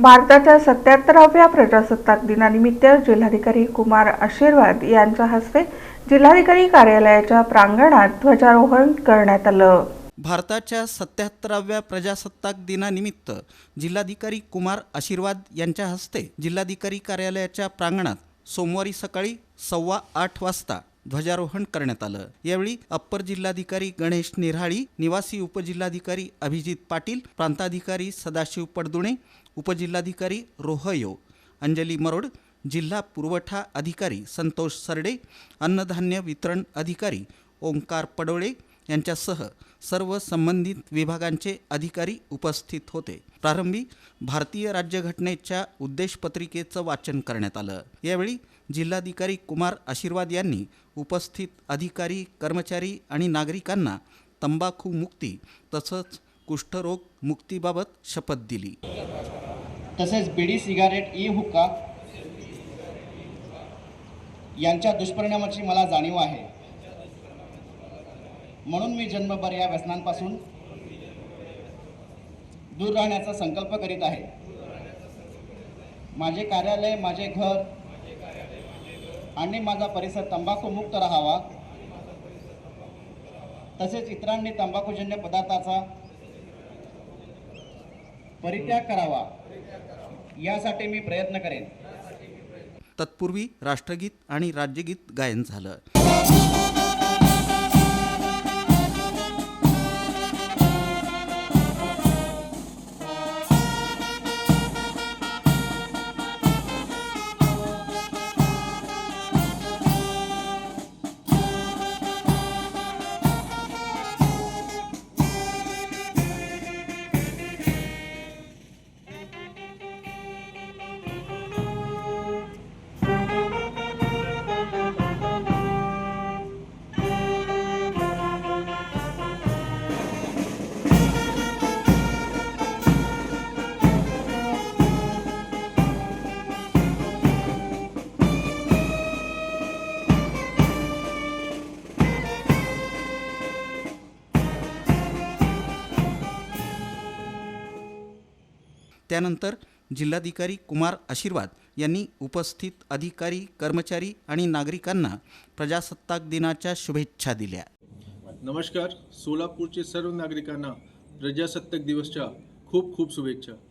भारताच्या सत्याहत्तराव्या प्रजासत्ताक दिनानिमित्त जिल्हाधिकारी कुमार आशीर्वाद यांच्या हस्ते जिल्हाधिकारी कार्यालयाच्या प्रांगणात ध्वजारोहण करण्यात आलं. भारताच्या सत्याहत्तराव्या प्रजासत्ताक दिनानिमित्त जिल्हाधिकारी कुमार आशीर्वाद यांच्या हस्ते जिल्हाधिकारी कार्यालयाच्या प्रांगणात सोमवारी सकाळी सव्वा आठ वाजता ध्वजारोहण करण्यात आलं. यावेळी अप्पर जिल्हाधिकारी गणेश निराळी निवासी उपजिल्हाधिकारी अभिजित पाटील प्रांताधिकारी सदाशिव पडदुणे उपजिल्हाधिकारी रोहयो अंजली मरोड जिल्हा पुरवठा अधिकारी संतोष सरडे अन्नधान्य वितरण अधिकारी ओंकार पडोळे यांच्यासह सर्व संबंधित विभागांचे अधिकारी उपस्थित होते. प्रारंभी भारतीय राज्यघटनेच्या उद्देशपत्रिकेचं वाचन करण्यात आलं. यावेळी जिल्हाधिकारी कुमार आशीर्वाद यांनी उपस्थित अधिकारी कर्मचारी आणि नागरिकांना तंबाखू मुक्ती तसंच कुष्ठरोग मुक्तीबाबत शपथ दिली. तसेच बिडी सिगारेट ई हुक्का यांच्या दुष्परिणामाची मला जाणीव आहे. म्हणून मी जन्मभर या व्यसनांपासून दूर राहण्याचा संकल्प करीत आहे. माझे कार्यालय माझे घर आणि माझा परिसर तंबाखूमुक्त राहावा. तसेच इतरांनी तंबाखूजन्य पदार्थाचा परित्याग करावा. यासाठी मी प्रयत्न करेन. तत्पूर्वी राष्ट्रगीत आणि राज्यगीत गायन झालं. त्यानंतर जिल्हाधिकारी कुमार आशीर्वाद यांनी उपस्थित अधिकारी कर्मचारी आणि नागरिकांना प्रजासत्ताक दिनाच्या शुभेच्छा दिल्या. नमस्कार. सोलापूरचे सर्व नागरिकांना प्रजासत्ताक दिवसच्या खूप खूप शुभेच्छा.